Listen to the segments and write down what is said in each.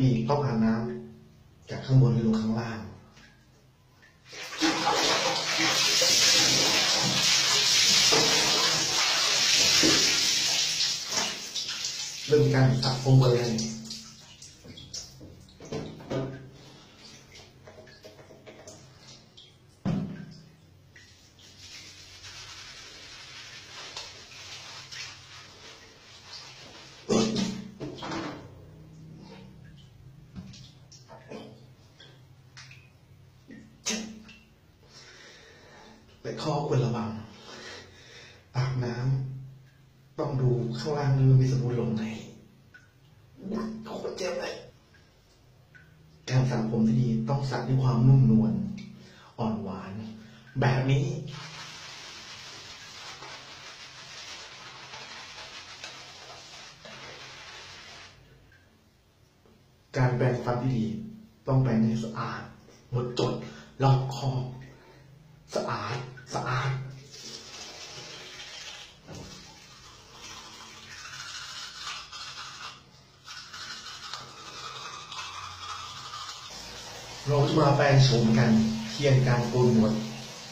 มีต้องอาบน้ำจากข้างบนไปลงข้างล่างเริ่มการสระผมบริเวณ แต่ข้อควรระวังอาบน้ำต้องดูข้างล่างด้วยว่มีสมุนลงไหนโคตรเจ็บเลยการสระผมที่ดีต้องสระด้วยความนุ่มนวลอ่อนหวาน แบบนี้ การแปรงฟันที่ดี ต้องแปรงให้สะอาดหมดจดรอบคอบสะอาด เราจะมาแปลงโฉมกัน เพียงการโกนหนวด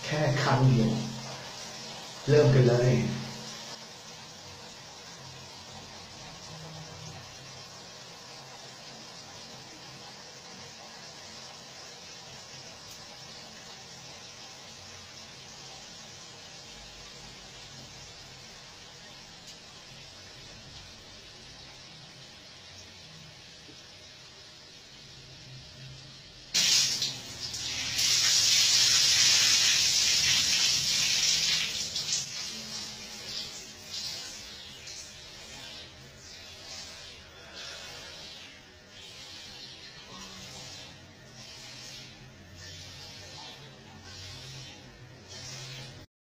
แค่ครั้งเดียว เริ่มกันเลย